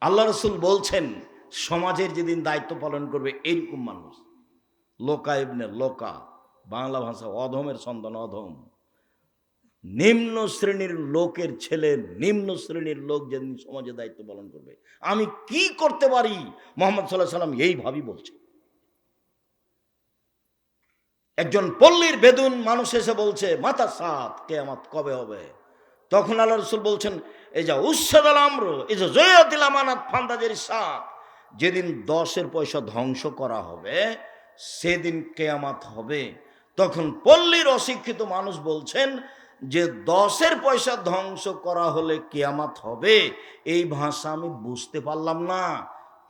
আল্লাহ রসুল বলছেন, সমাজের যেদিন দায়িত্ব পালন করবে এইরকম মানুষ। লোকা ইবনে লোকা, বাংলা ভাষা অধমের সন্তান অধম। নিম্ন শ্রেণির লোকের ছেলে, নিম্ন শ্রেণির লোক যেদিন সমাজে দায়িত্ব পালন করবে। আমি কি করতে পারি? মোহাম্মদ সাল্লাহ সাল্লাম এইভাবেই বলছে। একজন পল্লীর বেদুন মানুষ এসে বলছে মাথা সাত, কেয়ামত কবে হবে? তখন আল্লাহ রসুল বলছেন এই যা উচ্ছেদ আমর, এই যে আমানাত ফান্দাজের সাত, যেদিন দশের পয়সা ধ্বংস করা হবে, সেদিন কেয়ামাত হবে। তখন পল্লীর অশিক্ষিত মানুষ বলছেন যে দশের পয়সা ধ্বংস করা হলে কেয়ামাত হবে। এই ভাষা আমি বুঝতে পারলাম না।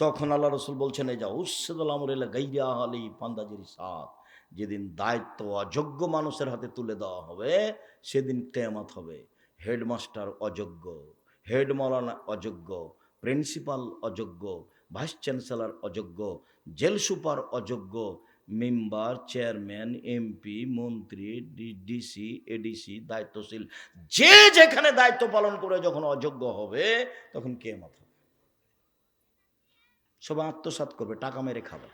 তখন আল্লাহ রসুল বলছেন, এই যা উচ্ছেদুল আমর এলা গাইয়া আলী পান্দাজের সাত, যেদিন দায়িত্ব অযোগ্য মানুষের হাতে তুলে দেওয়া হবে, সেদিন কেয়ামাত হবে। হেডমাস্টার অযোগ্য। হেড মৌলানা অযোগ্য, প্রিন্সিপাল অযোগ্য, ভাইস চ্যান্সেলর অযোগ্য, জেল সুপার অযোগ্য, মেম্বার, চেয়ারম্যান, এমপি, মন্ত্রী ডিসি, এডিসি, দায়িত্বশীল। যে যেখানে দায়িত্ব পালন করে যখন অযোগ্য হবে, তখন কে মাথা সবাই আত্মসাৎ করবে, টাকা মেরে খাবে।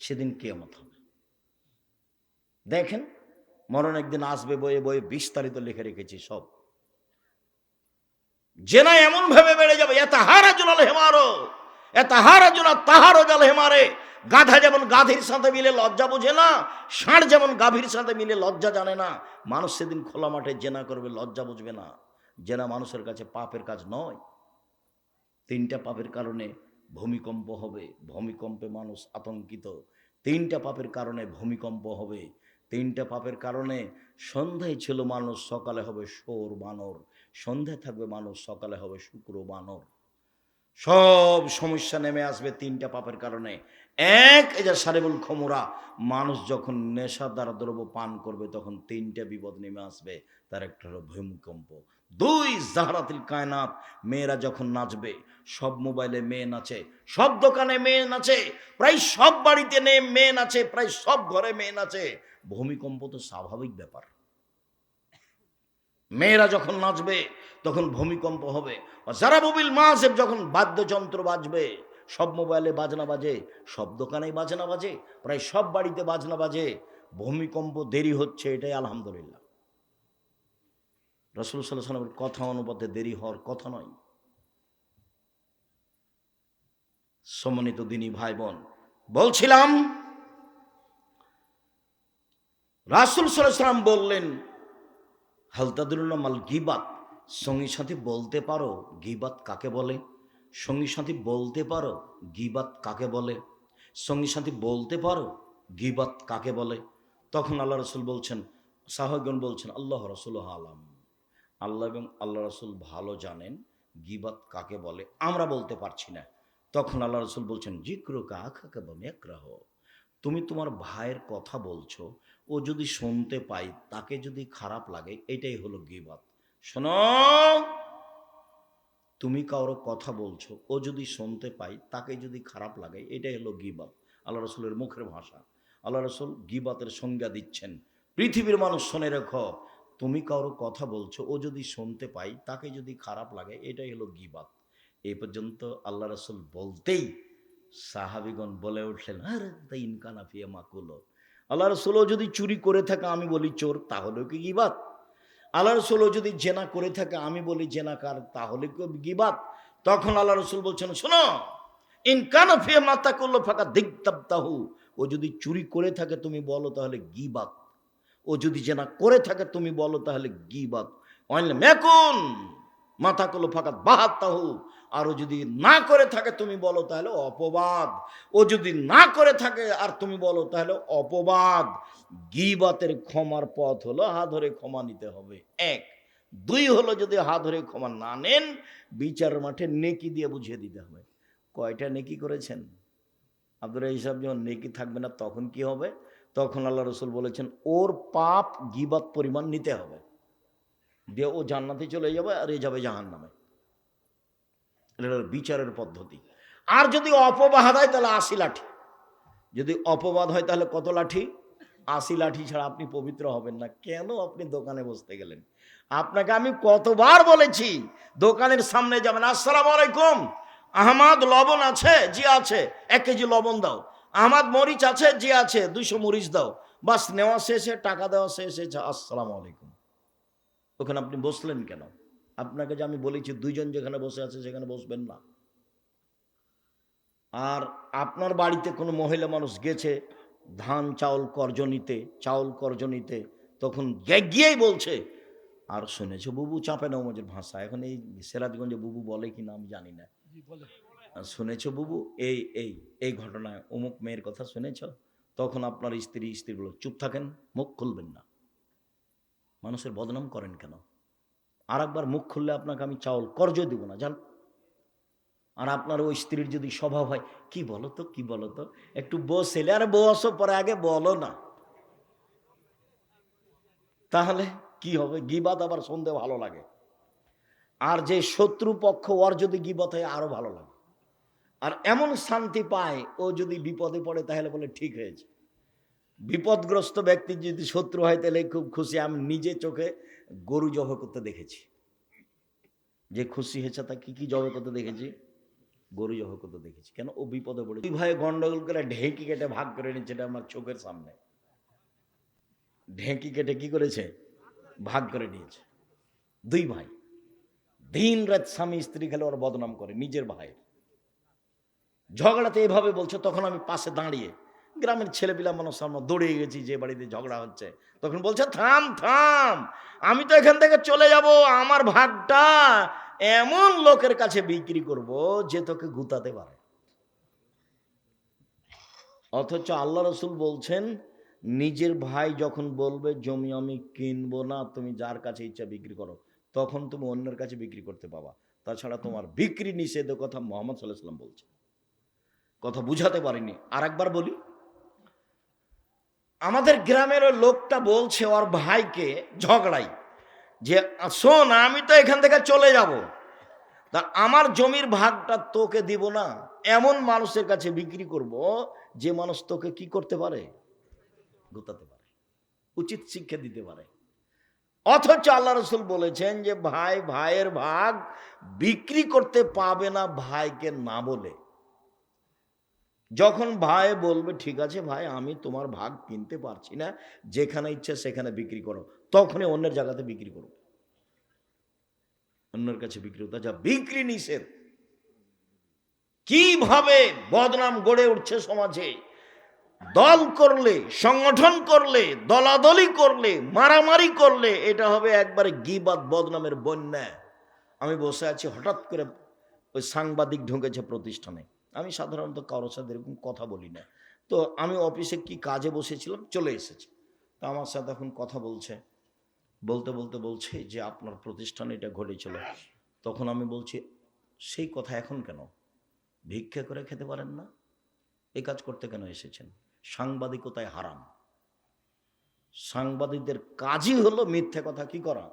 সেদিন কেয়ামত হবে দেখেন, মরণ একদিন আসবে বইয়ে বইয়ে বিস্তারিত লিখে রেখেছি সব। জেনা এমন ভাবে বেড়ে যাবে এত হারা জুলাল হেমারো এত হারা জুলা তাহারও জল হেমারে। গাধা যেমন গাধীর সাথে মিলে লজ্জা বোঝে না, ষাঁড় যেমন গাভীর সাথে মিলে লজ্জা জানে না, মানুষ সেদিন খোলা মাঠে জেনা করবে, লজ্জা বুঝবে না। জেনা মানুষের কাছে পাপের কাজ নয়। তিনটা পাপের কারণে ভূমিকম্প হবে, ভূমিকম্পে মানুষ আতঙ্কিত। তিনটা পাপের কারণে ভূমিকম্প হবে, তিনটা পাপের কারণে সন্ধ্যায় ছিল মানুষ, সকালে হবে সোর বানর। সন্ধ্যায় থাকবে মানুষ, সকালে হবে শুক্র বানর। সব সমস্যা নেমে আসবে তিনটা পাপের কারণে। এক যে সারেবুল খমরা, মানুষ যখন নেশা দ্বারা দ্রব্য পান করবে, তখন তিনটা বিপদ নেমে আসবে, তার একটা হলো ভূমিকম্প। দুই, জাহরাতিল কায়নাত, মেয়েরা যখন নাচবে, সব মোবাইলে মেয়ে নাচে, সব দোকানে মেয়ে নাচে, প্রায় সব বাড়িতে মেয়ে নাচে, প্রায় সব ঘরে মেয়ে নাচে। ভূমিকম্প তো স্বাভাবিক ব্যাপার। মেয়েরা যখন নাচবে, তখন ভূমিকম্প হবে। যারা ববিল মাসেব যখন বাদ্যযন্ত্র বাজবে, সব মোবাইলে বাজনা বাজে, সব দোকানেই বাজনা বাজে, প্রায় সব বাড়িতে বাজনা বাজে, ভূমিকম্প দেরি হচ্ছে এটাই আলহামদুলিল্লাহ। রসুল সাল্লাহ কথা অনুপাতে দেরি হওয়ার কথা নয়। সম্মানিত দিনী ভাই বোন বলছিলাম, রাসুল সাল্লাম বললেন হালতাদুল্লাহ মাল গিবাত। সঙ্গী সাথী বলতে পারো, গিবাত কাকে বলে? সঙ্গী সাথী বলতে পারো, গিবাত কাকে বলে? সঙ্গী সাথী বলতে পারো, গিবাত কাকে বলে? তখন আল্লাহ রসুল বলছেন সাহগণ বলছেন, আল্লাহ রসুল আলাম। আল্লাহ এবং আল্লাহ রসুল ভালো জানেন গিবাত কাকে বলে, আমরা বলতে পারছি না। তখন আল্লাহ রসুল বলছেন, জিক্রু কাকে বলে তুমি তোমার ভাইয়ের কথা বলছো ও যদি শুনতে পাই তাকে যদি খারাপ লাগে, এটাই হলো গিবাত। শোনো, তুমি কারও কথা বলছো, ও যদি শুনতে পাই তাকে যদি খারাপ লাগে, এটাই হলো গিবাত। আল্লাহ রসুলের মুখের ভাষা। আল্লাহ রসুল গিবাতের সংজ্ঞা দিচ্ছেন। পৃথিবীর মানুষ শুনে রেখো, তুমি কারও কথা বলছো, ও যদি শুনতে পাই তাকে যদি খারাপ লাগে, এটাই হলো গিবাত। এই পর্যন্ত আল্লাহ রসুল বলতেই সাহাবিগণ বলে উঠলেন, আরে তাই ইনকানা ফিয়া মাকুলো আল্লাহ রসুলও যদি চুরি করে থাকে, আমি বলি, চোর তাহলেও কি গিবাত? আল্লাহ রসুলও যদি জেনা করে থাকে, আমি বলি, জেনাকার, তাহলে কি গিবাত? তখন আল্লাহ রসুল বলছেন, শোনো ইনকানা ফিয়া মাতা করল ফাঁকা দিগতাবতাহু, ও যদি চুরি করে থাকে, তুমি বলো, তাহলে গিবাত। ও যদি জেনা করে থাকে, তুমি বলো, তাহলে গিবাত। অনলে মেকুন মাথা করল ফাঁকা বাহাত তাহু আরও যদি না করে থাকে তুমি বলো তাহলে অপবাদ। ও যদি না করে থাকে আর তুমি বলো তাহলে অপবাদ। গিবাতের ক্ষমার পথ হলো হা ধরে ক্ষমা নিতে হবে। এক। দুই হলো যদি হা ধরে ক্ষমা না নেন, বিচার মাঠে নেকি দিয়ে বুঝিয়ে দিতে হবে। কয়টা নেকি করেছেন? আপনারা এইসব যখন নেকি থাকবে না তখন কি হবে? তখন আল্লাহ রসুল বলেছেন, ওর পাপ গিবাত পরিমাণ নিতে হবে। দিয়ে ও জান্নাতে চলে যাবে আর এ যাবে জাহান নামে বিচারের পদ্ধতি। আর যদি অপবাদ হয় তাহলে আশি লাঠি। যদি অপবাদ হয় তাহলে কত লাঠি? আশি লাঠি ছাড়া আপনি পবিত্র হবেন না। কেন আপনি দোকানে বসতে গেলেন? আপনাকে আমি কতবার বলেছি, দোকানের সামনে যাবেন। আসসালাম আলাইকুম। আহমাদ লবণ আছে? জি আছে। এক কেজি লবণ দাও। আহমাদ মরিচ আছে? জি আছে। দুইশো মরিচ দাও। বাস, নেওয়া শেষে, টাকা দেওয়া শেষে আসসালাম আলাইকুম। ওখানে আপনি বসলেন কেন? আপনাকে যে আমি বলেছি দুইজন যেখানে বসে আছে সেখানে বসবেন না। আর আপনার বাড়িতে কোনো মহিলা মানুষ গেছে ধান চাউল কর্জ নিতে চাউল কর্জ নিতে তখন গিয়েই বলছে আর শুনেছো বুবু চাপে না নমজের ভাষা। এখন এই সিরাজগঞ্জে বুবু বলে কি না আমি জানি না। শুনেছ শুনেছো বুবু এই এই এই ঘটনায় অমুক মেয়ের কথা শুনেছ? তখন আপনার স্ত্রী স্ত্রীগুলো চুপ থাকেন মুখ খুলবেন না। মানুষের বদনাম করেন কেন? আর একবার মুখ খুললে আপনাকে আমি চাউল কর্জ দিব না, জান। আর আপনার ওই স্ত্রীর যদি স্বভাব হয়, কি বলো তো কি বলো তো একটু আর আরে বসো পরে আগে বলো না। তাহলে কি হবে? গিবাত আবার শুনতে ভালো লাগে। আর যে শত্রু পক্ষ ওর যদি গিবত হয়, আরও ভালো লাগে। আর এমন শান্তি পায়, ও যদি বিপদে পড়ে, তাহলে বলে, ঠিক হয়েছে। বিপদগ্রস্ত ব্যক্তি যদি শত্রু হয়, তাহলে খুব খুশি। আমি নিজে চোখে গরু জব করতে দেখেছি। যে খুশি হয়েছে, তা কি কি জব করতে দেখেছি? গরু জব করতে দেখেছি। কেন? ও বিপদে পড়ে দুই ভাই গন্ডগোল করে ঢেঁকি কেটে ভাগ করে নিচ্ছে এটা আমার চোখের সামনে। ঢেঁকি কেটে কি করেছে? ভাগ করে নিয়েছে। দুই ভাই। দিন রাত স্বামী স্ত্রী খেলে ওর বদনাম করে, নিজের ভাইয়ের। ঝগড়াতে এভাবে বলছে, তখন আমি পাশে দাঁড়িয়ে গ্রামের ছেলেপিলা মানুষ সামনে দৌড়িয়ে গেছি, যে বাড়িতে ঝগড়া হচ্ছে। তখন বলছে, থাম থাম, আমি তো এখান থেকে চলে যাব, আমার ভাগটা এমন লোকের কাছে বিক্রি করব যে তোকে গুতাতে পারে। অথচ আল্লাহ রসুল বলছেন, নিজের ভাই যখন বলবে, জমি আমি কিনবো না, তুমি যার কাছে ইচ্ছা বিক্রি করো, তখন তুমি অন্যের কাছে বিক্রি করতে পাবা। তাছাড়া তোমার বিক্রি নিষেধের কথা মোহাম্মদ সাল্লাহ সাল্লাম বলছে। কথা বুঝাতে পারিনি। আর একবার বলি আমাদের গ্রামের ওই লোকটা বলছে ওর ভাইকে ঝগড়াই, যে, শোন, আমি তো এখান থেকে চলে যাব। তা আমার জমির ভাগটা তোকে দিব না, এমন মানুষের কাছে বিক্রি করব যে মানুষ তোকে কি করতে পারে? গোতাতে পারে, উচিত শিক্ষা দিতে পারে। অথচ আল্লাহ রসুল বলেছেন যে, ভাই, ভাইয়ের ভাগ বিক্রি করতে পাবে না ভাইকে না বলে। যখন ভাই বলবে, ঠিক আছে ভাই, আমি তোমার ভাগ কিনতে পারছি না, যেখানে ইচ্ছে সেখানে বিক্রি করো। তখনই অন্যের জায়গাতে বিক্রি করো। অন্যের কাছে বিক্রি করতে যা বিক্রি নিষেধ। কীভাবে বদনাম গড়ে উঠছে সমাজে? দল করলে, সংগঠন করলে, দলাদলি করলে, মারামারি করলে, এটা হবে একবারে গিবাদ, বদনামের বন্যা। আমি বসে আছি, হঠাৎ করে ওই সাংবাদিক ঢুকেছে প্রতিষ্ঠানে। আমি সাধারণত কারোর সাথে এরকম কথা বলি না। তো আমি অফিসে কি কাজে বসেছিলাম, চলে এসেছি। তো আমার সাথে এখন কথা বলছে, বলতে বলতে বলছে যে আপনার প্রতিষ্ঠানে এটা ঘটেছিল তখন আমি বলছি, সেই কথা এখন কেন? ভিক্ষা করে খেতে পারেন না? এই কাজ করতে কেন এসেছেন? সাংবাদিকতায় হারাম। সাংবাদিকদের কাজই হলো মিথ্যা কথা, কি করা?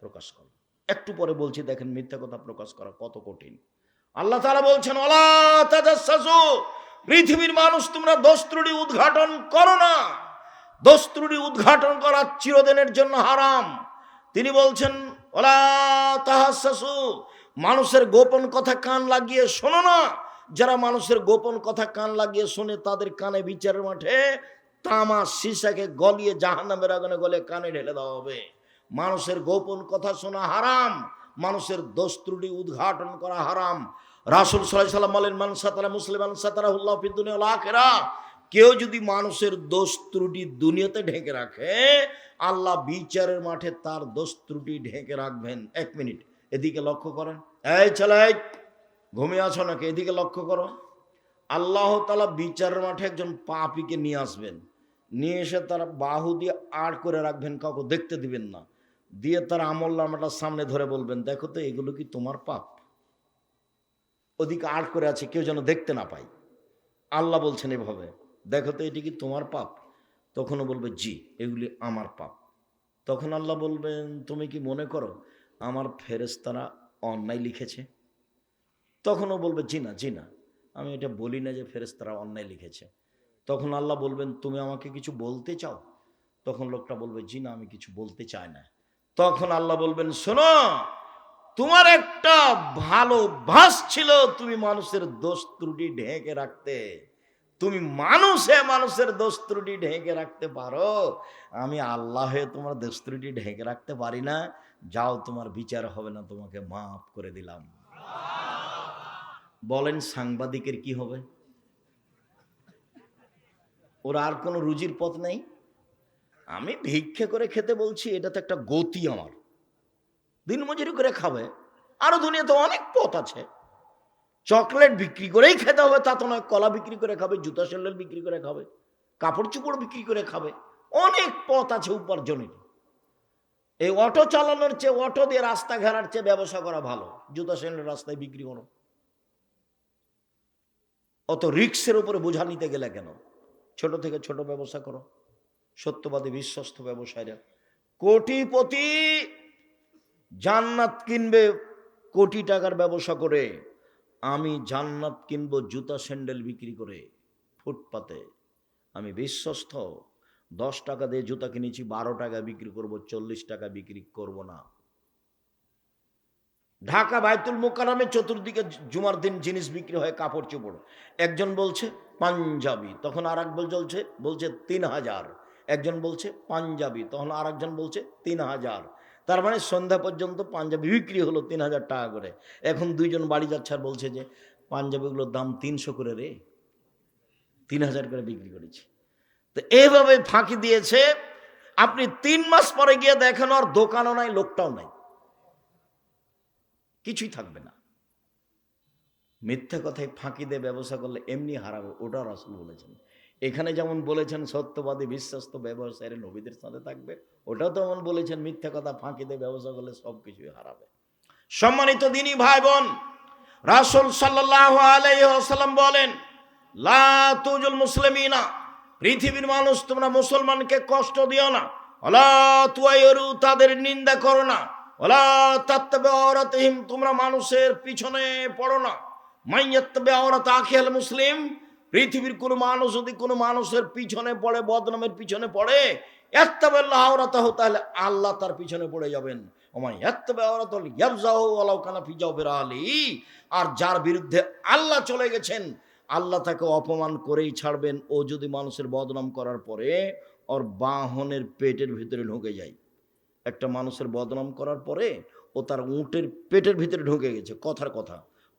প্রকাশ করা। একটু পরে বলছি, দেখেন মিথ্যা কথা প্রকাশ করা কত কঠিন। আল্লাহ তারা বলছেন "ওয়ালা তাজাসসু", পৃথিবীর মানুষ তোমরা দোস্ত্রুটি উদ্ঘাটন করো না। দোস্ত্রুটি উদ্ঘাটন করা চিরদিনের জন্য হারাম। তিনি বলছেন ওলা তাহাসু মানুষের গোপন কথা কান লাগিয়ে শোনো না। যারা মানুষের গোপন কথা কান লাগিয়ে শোনে তাদের কানে বিচারের মাঠে তামা সীসাকে গলিয়ে জাহান্নামের আগুনে গলে কানে ঢেলে দেওয়া হবে। মানুষের গোপন কথা শোনা হারাম। মানুষের দোষ ত্রুটি উদ্ঘাটন করা হারাম। রাসুল সাল্লাহ সাল্লাম বলেন মানসাতারা মুসলিমান সাতারা উল্লাহ আখেরা। কেউ যদি মানুষের দোষ ত্রুটি দুনিয়াতে ঢেকে রাখে, আল্লাহ বিচারের মাঠে তার দোষ ত্রুটি ঢেকে রাখবেন। এক মিনিট, এদিকে লক্ষ্য করেন। এই ছেলে ঘুমিয়ে আছো নাকি? এদিকে লক্ষ্য করো। আল্লাহ তালা বিচারের মাঠে একজন পাপিকে নিয়ে আসবেন। নিয়ে এসে তারা বাহু দিয়ে আড় করে রাখবেন, কাউকে দেখতে দিবেন না। দিয়ে তার আমল নামাটা সামনে ধরে বলবেন, দেখো তো, এগুলো কি তোমার পাপ? ওদিকে আড় করে আছে, কেউ যেন দেখতে না পায়। আল্লাহ বলছেন এভাবে, দেখো তো, এটি কি তোমার পাপ? তখনও বলবে, জি, এগুলি আমার পাপ। তখন আল্লাহ বলবেন, তুমি কি মনে করো, আমার ফেরেস্তারা অন্যায় লিখেছে? তখনও বলবে, জি না জি না, আমি এটা বলি না যে ফেরেস্তারা অন্যায় লিখেছে। তখন আল্লাহ বলবেন, তুমি আমাকে কিছু বলতে চাও? তখন লোকটা বলবে, জি না, আমি কিছু বলতে চাই না। তখন আল্লাহ বলবেন, শোনো, তোমার একটা ভালো ভাস ছিল তুমি মানুষের দোষ ত্রুটি ঢেকে রাখতে। তুমি মানুষে মানুষের দোষ ত্রুটি ঢেকে রাখতে পারো। আমি আল্লাহে তোমার দোষ ত্রুটি ঢেকে রাখতে পারি না। যাও, তোমার বিচার হবে না, তোমাকে মাফ করে দিলাম। বলেন, সাংবাদিকের কি হবে? ওর আর কোনো রুজির পথ নেই? আমি ভিক্ষে করে খেতে বলছি, এটা তো একটা গতি আমার। দিনমজুরি করে খাবে। আরও দুনিয়াতে অনেক পথ আছে। চকলেট বিক্রি করেই খেতে হবে, তা তো নয়, কলা বিক্রি করে খাবে, জুতা স্যান্ডেল বিক্রি করে খাবে, কাপড় চোপড় বিক্রি করে খাবে। অনেক পথ আছে উপার্জনের। এই অটো চালানোর চেয়ে, অটো দিয়ে রাস্তা ঘেরার চেয়ে ব্যবসা করা ভালো। জুতা স্যান্ডেল রাস্তায় বিক্রি করো। অত রিক্সের উপরে বোঝা নিতে গেলে কেন? ছোট থেকে ছোট ব্যবসা করো। সত্যবাদী বিশ্বস্ত ব্যবসায়ীরা। কোটিপতি জান্নাত কিনবে কোটি টাকার ব্যবসা করে। আমি জান্নাত কিনবো জুতা, স্যান্ডেল বিক্রি করে ফুটপাতে। আমি বিশ্বস্ত। দশ টাকা দিয়ে জুতা কিনেছি, বারো টাকা বিক্রি করব, চল্লিশ টাকা বিক্রি করব না। ঢাকা বাইতুল মোকারামে চতুর্দিকে জুমার দিন জিনিস বিক্রি হয়, কাপড় চোপড়। একজন বলছে, পাঞ্জাবি। তখন আর এক চলছে বলছে, তিন হাজার। একজন বলছে পাঞ্জাবি, তখন আর একজন বলছে তিন হাজার। তার মানে সন্ধ্যা পর্যন্ত পাঞ্জাবি বিক্রি হলো তিন হাজার টাকা করে। এখন দুইজন বাড়ি যাচ্ছে আর বলছে যে, পাঞ্জাবিগুলোর দাম তিনশো করে রে। তিন হাজার করে বিক্রি করেছি। তো এইভাবে ফাঁকি দিয়েছে। আপনি তিন মাস পরে গিয়ে দেখেন আর দোকানও নাই, লোকটাও নাই। কিছুই থাকবে না। মিথ্যা কথায় ফাঁকি দিয়ে ব্যবসা করলে এমনি হারাবে, ওটাও রাসুল বলেছেন। এখানে যেমন বলেছেন, সত্যবাদী বিশ্বস্ত ব্যবসায়ীরা নবীদের সাথে থাকবে, ওটাও তো এমন বলেছেন, মিথ্যা কথা ফাঁকি দিয়ে ব্যবসা করলে সব কিছুই হারাবে। সম্মানিত দিনী ভাই বোন রাসুল সাল্লাহ আলাইসাল্লাম বলেন, লা তুজুল মুসলিমিনা, পৃথিবীর মানুষ তোমরা মুসলমানকে কষ্ট দিও না অলা তুয়াইরু, তাদের নিন্দা করো না ওলা তাত্তবে তোমরা মানুষের পিছনে পড়ো না মাইয়াত্তবে অরাত আখিয়াল মুসলিম পৃথিবীর কোনো মানুষ যদি কোনো মানুষের পিছনে পড়ে, বদনামের পিছনে পড়ে এত্তাবেল্লাহ আওরাত তাহলে আল্লাহ তার পিছনে পড়ে যাবেন। ফিজাও আর যার বিরুদ্ধে আল্লাহ চলে গেছেন, আল্লাহ তাকে অপমান করেই ছাড়বেন। ও যদি মানুষের বদনাম করার পরে, ওর বাহনের পেটের ভিতরে ঢুকে যায়। একটা মানুষের বদনাম করার পরে, ও তার উঁটের পেটের ভিতরে ঢুকে গেছে। কথার কথা।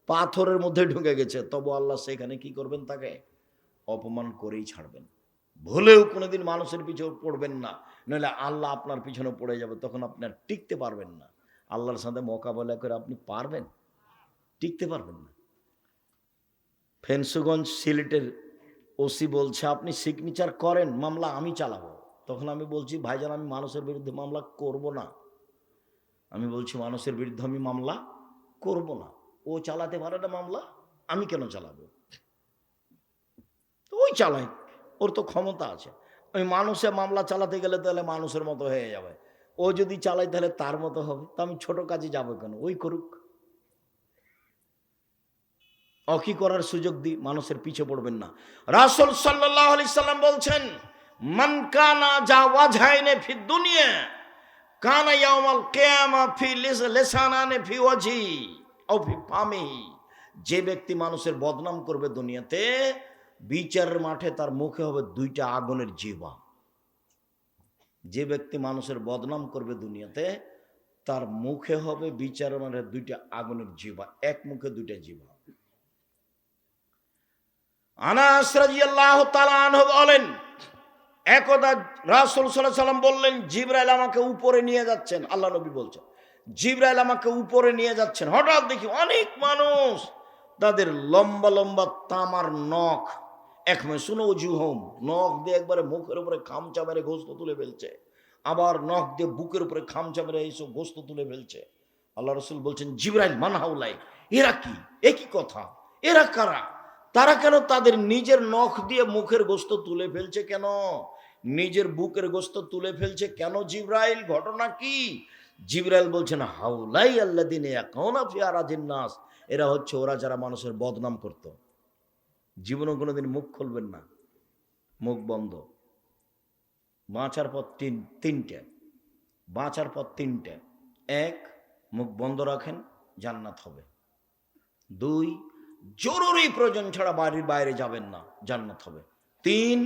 পাথরের মধ্যে ঢুকে গেছে। তবু আল্লাহ সেখানে কি করবেন তাকে? অপমান করেই ছাড়বেন। ভুলেও কোনোদিন মানুষের পিছনে পড়বেন না। নইলে আল্লাহ আপনার পিছনে পড়ে যাবে, তখন আপনি আর টিকতে পারবেন না। আল্লাহর সাথে মোকাবেলা করে আপনি পারবেন? টিকতে পারবেন না। ফেন্সুগঞ্জ সিলেটের ওসি বলছে, আপনি সিগনেচার করেন, মামলা আমি চালাবো। তখন আমি বলছি, ভাইজান, আমি মানুষের বিরুদ্ধে মামলা করব না। আমি বলছি, মানুষের বিরুদ্ধে আমি মামলা করব না। ও চালাতে পারে না মামলা? আমি কেন চালাবো? ওই চালাই। ওর তো ক্ষমতা আছে। ওই মানুষের মামলা চালাতে গেলে তাহলে মানুষের মতো হয়ে যাবে। ও যদি চালাই তাহলে তার মতো হবে। তো আমি ছোট কাজে যাব কেন? ওই করুক। অকি করার সুযোগ দিই মানুষের পিছে পড়বেন না। রাসুল সাল্লাহ আলি সাল্লাম বলছেন, মান কানা যা ওয়াজহাইনে ফি দুনিয়া, কানা ইয়াউমাল কিয়ামা ফি লিসানানে ফি ওয়াজি ফামিহি যে ব্যক্তি মানুষের বদনাম করবে দুনিয়াতে, বিচারের মাঠে তার মুখে হবে দুইটা আগুনের জিবা যে ব্যক্তি মানুষের বদনাম করবে দুনিয়াতে, তার মুখে হবে বিচারের মাঠে দুইটা আগুনের জিবা এক মুখে দুইটা জিবা আনাস বলেন, একদা রাসূল সাল্লাম বললেন, জিবরাইল আমাকে উপরে নিয়ে যাচ্ছেন। আল্লাহ নবী বলছেন জিবরাইল আমাকে উপরে নিয়ে যাচ্ছেন। হঠাৎ দেখি অনেক মানুষ তাদের লম্বা লম্বা তামার নখ। এক শুনো জুহম নখ দিয়ে একবারে মুখের উপরে খামচা মেরে গোস্ত তুলে ফেলছে। আবার নখ দিয়ে বুকের উপরে খামচা মেরে এইসব গোস্ত তুলে ফেলছে। আল্লাহ রসুল বলছেন, জিবরাইল মানহাউলাই এরা কি? একই কথা? এরা কারা? তারা কেন তাদের নিজের নখ দিয়ে মুখের গোস্ত তুলে ফেলছে কেন? নিজের বুকের গোস্ত তুলে ফেলছে কেন জিব্রাইল? ঘটনা কি? জিব্রাইল বলছেন, হাউলাই আল্লা দিনে নাস। এরা হচ্ছে ওরা যারা মানুষের বদনাম করত। জীবনে কোনোদিন মুখ খুলবেন না, মুখ বন্ধ। বাঁচার পর তিন, তিনটে, বাঁচার পর তিনটে। এক, মুখ বন্ধ রাখেন, জান্নাত হবে। দুই, জরুরি প্রয়োজন ছাড়া বাড়ির বাইরে যাবেন না, জান্নাত হবে। তিন,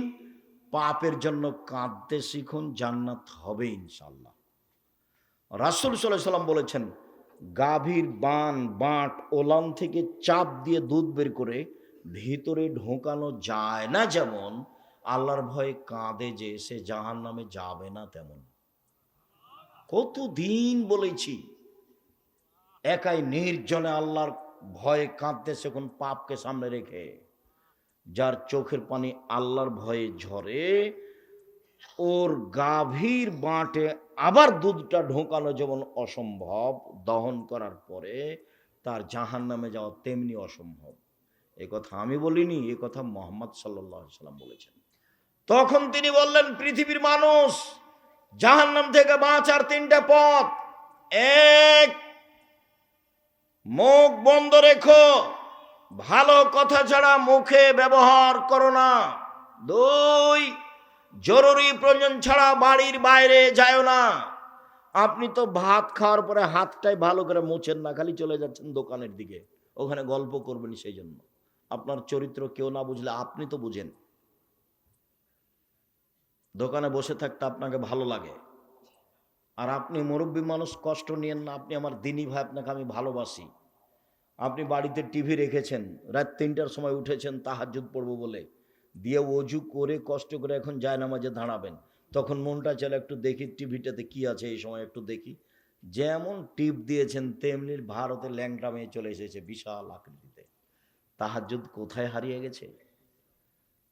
পাপের জন্য কাঁদতে শিখুন, জান্নাত হবে ইনশাল্লাহ রাসুল সাল্লাহ সাল্লাম বলেছেন, গাভীর বান, বাঁট ওলান থেকে চাপ দিয়ে দুধ বের করে ভিতরে ঢোকানো যায় না যেমন, আল্লাহর ভয়ে কাঁদে যে সে জাহান নামে যাবে না তেমন। কতদিন বলেছি, একাই নির্জনে আল্লাহর ভয়ে কাঁদতেছে কোন পাপকে সামনে রেখে, যার চোখের পানি আল্লাহর ভয়ে ঝরে, ওর গাভীর বাঁটে আবার দুধটা ঢোকানো যেমন অসম্ভব, দহন করার পরে তার জাহান নামে যাওয়া তেমনি অসম্ভব। এ কথা আমি বলিনি, এ কথা মোহাম্মদ সাল্লাম বলেছেন। তখন তিনি বললেন, পৃথিবীর মানুষ জাহান্নাম থেকে বাঁচার তিনটা পথ। এক, মুখ বন্ধ রেখো। ভালো কথা ছাড়া মুখে ব্যবহার করো না। দুই জরুরি প্রয়োজন ছাড়া বাড়ির বাইরে যায় না। আপনি তো ভাত খাওয়ার পরে হাতটাই ভালো করে মুছেন না, খালি চলে যাচ্ছেন দোকানের দিকে। ওখানে গল্প করবেন সেই জন্য। আপনার চরিত্র কেউ না বুঝলে আপনি তো বুঝেন। দোকানে বসে থাকতে আপনাকে ভালো লাগে। আর আপনি মুরব্বী মানুষ, কষ্ট নিয়েন না, আপনি আমার দিনী ভাই, আপনাকে আমি ভালোবাসি। আপনি বাড়িতে টিভি রেখেছেন, রাত তিনটার সময় উঠেছেন তাহাজুদ পড়ব বলে। দিয়ে অজু করে, কষ্ট করে এখন যায় নামাজে দাঁড়াবেন। তখন মনটা চলে একটু দেখি, টিভিটাতে কি আছে এই সময় একটু দেখি। যেমন টিপ দিয়েছেন, তেমনি ভারতের ল্যাংটা মেয়ে চলে এসেছে বিশাল আকৃতিতে। তাহার তাহাজুদ কোথায় হারিয়ে গেছে?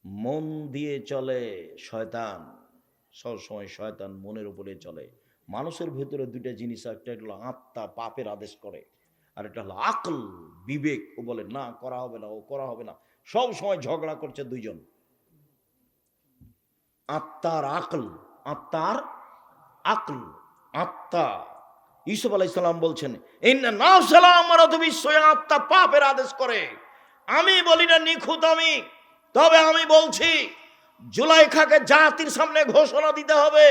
মন দিয়ে চলে শয়তান। সবসময় শয়তান মনের উপরে চলে। মানুষের ভেতরে দুইটা জিনিস একটা হলো আত্মা, পাপের আদেশ করে। আর একটা হলো আকল, বিবেক। ও বলে, না, করা হবে না, ও করা হবে না। সব সময় ঝগড়া করছে দুইজন। আত্মার আকল আত্মার আকল, আত্মা। ইসুফ আলাইসাল্লাম বলছেন আত্মা পাপের আদেশ করে। আমি বলি না নিখুঁত আমি, তবে আমি বলছি, জুলাইখাকে জাতির সামনে ঘোষণা দিতে হবে।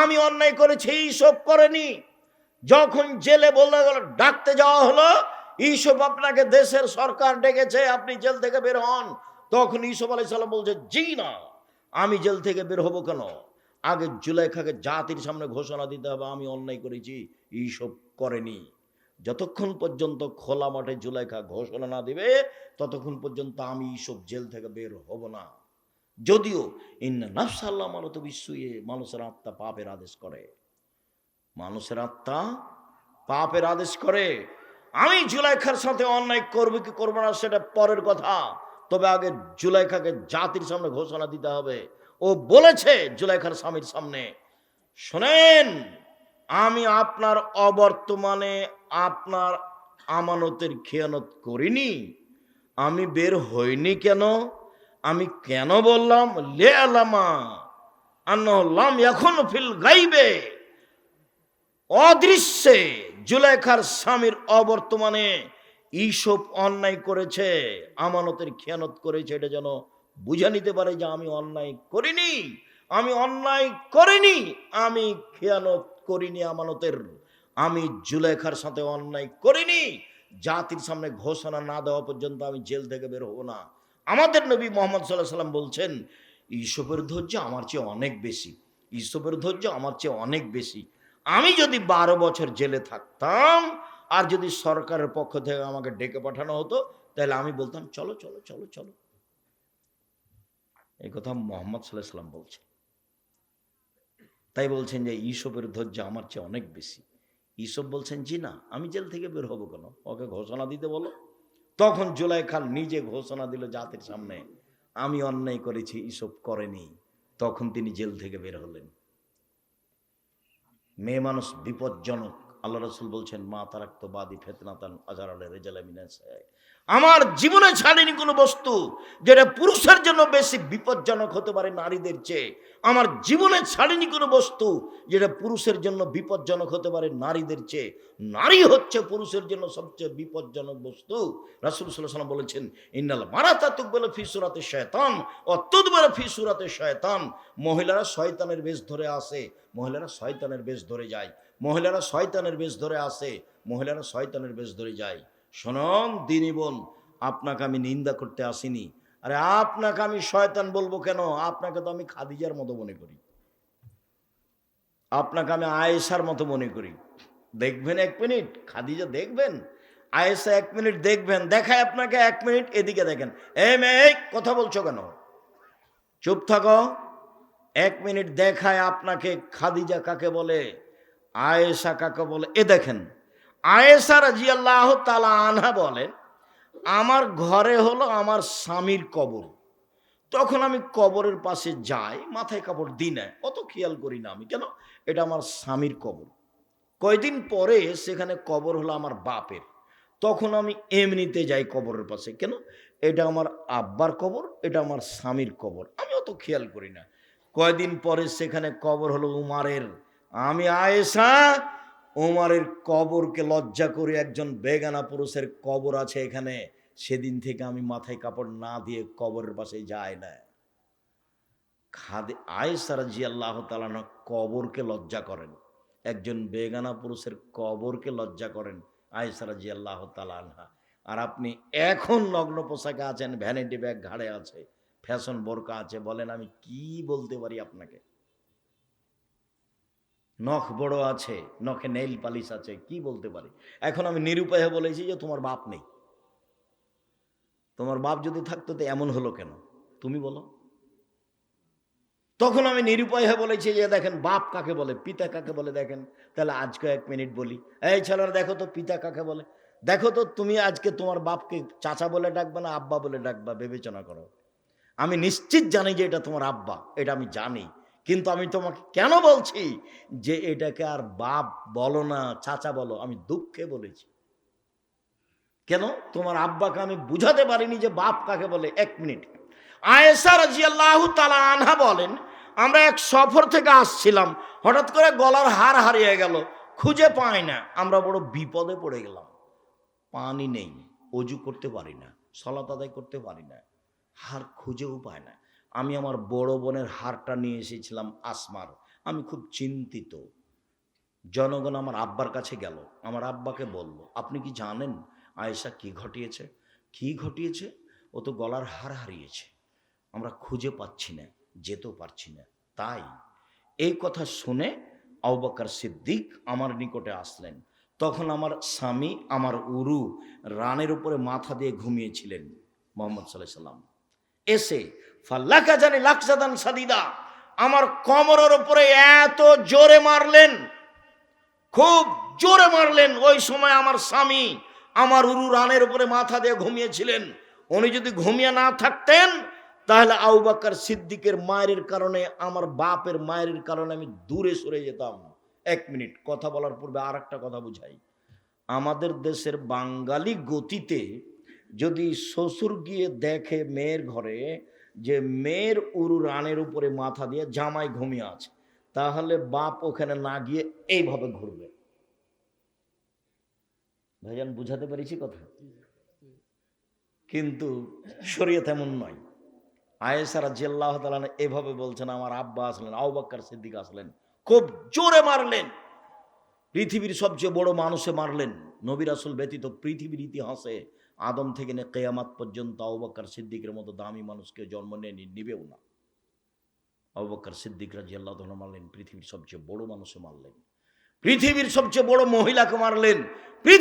আমি অন্যায় করেছি, এইসব করেনি। যখন জেলে বলতে গেল, ডাকতে যাওয়া হলো এইসব আপনাকে দেশের সরকার ডেকেছে, আপনি জেল থেকে বের হন। তখন ইসব আলাই সাল্লাম বলছে, জি না। আমি জেল থেকে বের হব কেন? আগে জুলাইখাকে জাতির সামনে ঘোষণা দিতে হবে, আমি অন্যায় করেছি, এইসব করেনি। যতক্ষণ পর্যন্ত খোলা মাঠে জুলাইখা ঘোষণা না দিবে, ততক্ষণ পর্যন্ত আমি এইসব জেল থেকে বের হব না। যদিও ইন্না মানত বিশ্বয়ে মানুষের আত্মা পাপের আদেশ করে। মানুষের আত্মা পাপের আদেশ করে। আমি জুলাইখার সাথে অন্যায় করব কি করব না, সেটা পরের কথা। তবে আগে জুলাইখাকে জাতির সামনে ঘোষণা দিতে হবে। ও বলেছে জুলাইখার স্বামীর সামনে। শোনেন, আমি আপনার অবর্তমানে আপনার আমানতের খেয়ানত করিনি। আমি বের হইনি কেন? আমি কেন বললাম, লে আলামা আন্নাম এখন ফিল গাইবে। অদৃশ্যে জুলেখার স্বামীর অবর্তমানে এইসব অন্যায় করেছে, আমানতের খেয়ানত করেছে, এটা যেন বুঝে নিতে পারে যে আমি অন্যায় করিনি, আমি অন্যায় করিনি, আমি খেয়ানত করিনি আমানতের, আমি জুলেখার সাথে অন্যায় করিনি, জাতির সামনে ঘোষণা না দেওয়া পর্যন্ত আমি জেল থেকে বের হব না। আমাদের নবী মোহাম্মদ সাল্লাহ সাল্লাম বলছেন ঈশপের ধৈর্য আমার চেয়ে অনেক বেশি ঈশপের ধৈর্য আমার চেয়ে অনেক বেশি। আমি যদি বারো বছর জেলে থাকতাম আর যদি সরকারের পক্ষ থেকে আমাকে ডেকে পাঠানো হতো, তাহলে আমি বলতাম, চলো চলো চলো চলো। এই কথা মোহাম্মদ সাল্লাহ সাল্লাম বলছেন। তাই বলছেন যে ঈশপের ধৈর্য আমার চেয়ে অনেক বেশি। ঈসব বলছেন, জি না, আমি জেল থেকে বের হব কেন? ওকে ঘোষণা দিতে বলো। তখন জুলাই খান নিজে ঘোষণা দিল জাতির সামনে, আমি অন্যায় করেছি এসব করেনি। তখন তিনি জেল থেকে বের হলেন। মেয়ে মানুষ বিপজ্জনক। আল্লাহ রসুল বলছেন, মা তারাক্ত বাদি ফেতনাতান আজার আলে আমার জীবনে ছাড়েনি কোনো বস্তু যেটা পুরুষের জন্য বেশি বিপজ্জনক হতে পারে নারীদের চেয়ে। আমার জীবনে ছাড়েনি কোনো বস্তু যেটা পুরুষের জন্য বিপজ্জনক হতে পারে নারীদের চেয়ে। নারী হচ্ছে পুরুষের জন্য সবচেয়ে বিপজ্জনক বস্তু। রাসুল সাল্লাম বলেছেন, ইন্নাল মারাতা তুকবেলে ফি সুরাতে শয়তান অত্যুদবেলে ফি সুরাতে শয়তান। মহিলারা শয়তানের বেশ ধরে আসে, মহিলারা শয়তানের বেশ ধরে যায়। মহিলারা শয়তানের বেশ ধরে আসে, মহিলারা শয়তানের বেশ ধরে যায়। শোনন, দিনী বোন, আপনাকে আমি নিন্দা করতে আসিনি। আরে আপনাকে আমি শয়তান বলব কেন? আপনাকে তো আমি খাদিজার মতো মনে করি। আপনাকে আমি আয়েশার মতো মনে করি। দেখবেন এক মিনিট, খাদিজা দেখবেন? আয়েশা এক মিনিট দেখবেন, দেখায় আপনাকে, এক মিনিট এদিকে দেখেন। এ মেয়ে, কথা বলছো কেন? চুপ থাকো। এক মিনিট দেখায় আপনাকে, খাদিজা কাকে বলে? আয়েশা কাকে বলে? এ দেখেন, আয়েশা রাজি আল্লাহ তালা আনহা বলেন আমার ঘরে হলো আমার স্বামীর কবর। তখন আমি কবরের পাশে যাই, মাথায় কাপড় দিই না। অত খেয়াল করি না আমি। কেন? এটা আমার স্বামীর কবর। কয়দিন পরে সেখানে কবর হলো আমার বাপের। তখন আমি এমনিতে যাই কবরের পাশে। কেন? এটা আমার আব্বার কবর, এটা আমার স্বামীর কবর। আমি অত খেয়াল করি না। কয়দিন পরে সেখানে কবর হলো উমারের। আমি আয়েশা, ওমারের কবরকে লজ্জা করে একজন বেগানা পুরুষের কবর আছে এখানে। সেদিন থেকে আমি মাথায় কাপড় না দিয়ে কবরের পাশে যাই না। খাদে আয়েসারা জি আল্লাহ তালানা কবরকে লজ্জা করেন। একজন বেগানা পুরুষের কবরকে লজ্জা করেন আয়েসারা জি আল্লাহ তালানহা আর আপনি এখন নগ্ন পোশাকে আছেন ভ্যানিটি ব্যাগ ঘাড়ে আছে ফ্যাশন বোরকা আছে, বলেন আমি কি বলতে পারি আপনাকে? নখ বড় আছে, নখে নেইল পালিশ আছে, কি বলতে পারি? এখন আমি নিরুপায় বলেছি যে তোমার বাপ নেই। তোমার বাপ যদি থাকতো তো এমন হলো কেন? তুমি বলো। তখন আমি নিরুপায় হয়ে বলেছি যে দেখেন, বাপ কাকে বলে? পিতা কাকে বলে দেখেন? তাহলে আজকে এক মিনিট বলি। এই ছেলেরা, দেখো তো পিতা কাকে বলে? দেখো তো তুমি আজকে তোমার বাপকে চাচা বলে ডাকবে না, আব্বা বলে ডাকবা, বিবেচনা করো। আমি নিশ্চিত জানি যে এটা তোমার আব্বা, এটা আমি জানি। কিন্তু আমি তোমাকে কেন বলছি যে এটাকে আর বাপ বলো না, চাচা বলো, আমি দুঃখে বলেছি। কেন? তোমার আব্বাকে আমি বুঝাতে পারিনি যে বাপ কাকে বলে। এক মিনিট। আয়েসা রাজি আল্লাহ তালা আনহা বলেন, আমরা এক সফর থেকে আসছিলাম, হঠাৎ করে গলার হার হারিয়ে গেল, খুঁজে পাই না। আমরা বড় বিপদে পড়ে গেলাম। পানি নেই, অজু করতে পারি না সলাত আদায় করতে পারি না, হার খুঁজেও পায় না। আমি আমার বড় বোনের হারটা নিয়ে এসেছিলাম আসমার। আমি খুব চিন্তিত। জনগণ আমার আব্বার কাছে গেল। আমার আব্বাকে বলল, আপনি কি জানেন আয়েশা কি ঘটিয়েছে? কি ঘটিয়েছে? ও তো গলার হার হারিয়েছে। আমরা খুঁজে পাচ্ছি না, যেতেও পারছি না। তাই এই কথা শুনে আউবাকার সিদ্দিক আমার নিকটে আসলেন। তখন আমার স্বামী আমার উরু রানের উপরে মাথা দিয়ে ঘুমিয়েছিলেন মোহাম্মদ সাল্লাহ সাল্লাম। এসে, ফাল্লাকা জানি লাকসাদান সাদিদা, আমার কমরের উপরে এত জোরে মারলেন, খুব জোরে মারলেন। ওই সময় আমার স্বামী আমার উরু রানের উপরে মাথা দিয়ে ঘুমিয়েছিলেন। উনি যদি ঘুমিয়ে না থাকতেন, তাহলে আউবাকার সিদ্দিকের মায়ের কারণে, আমার বাপের মায়ের কারণে আমি দূরে সরে যেতাম। এক মিনিট, কথা বলার পূর্বে আর একটা কথা বুঝাই। আমাদের দেশের বাঙালি গতিতে যদি শ্বশুর গিয়ে দেখে মেয়ের ঘরে যে মেয়ের উরু রানের উপরে মাথা দিয়ে জামাই ঘুমিয়ে আছে, তাহলে বাপ ওখানে না গিয়ে এইভাবে ঘুরবে। ভাইজান, বুঝাতে পেরেছি কথা? কিন্তু শরীয়ত এমন নয়। আয়েসারা জিল্লাহ এভাবে বলছেন, আমার আব্বা আসলেন আউবাক্কার সিদ্দিক আসলেন, খুব জোরে মারলেন। পৃথিবীর সবচেয়ে বড় মানুষে মারলেন। নবীর আসল ব্যতীত পৃথিবীর ইতিহাসে আদম থেকে নে কেয়ামাত পর্যন্ত আউবাক্কার সিদ্দিকের মতো দামি মানুষকে জন্ম নিয়ে নিবেও না। আউবাক্কার সিদ্দিকরা রাজি আল্লাহ মারলেন, পৃথিবীর সবচেয়ে বড় মানুষে মারলেন। পৃথিবীর সবচেয়ে বড় মহিলাকে মারলেন, পৃথিবী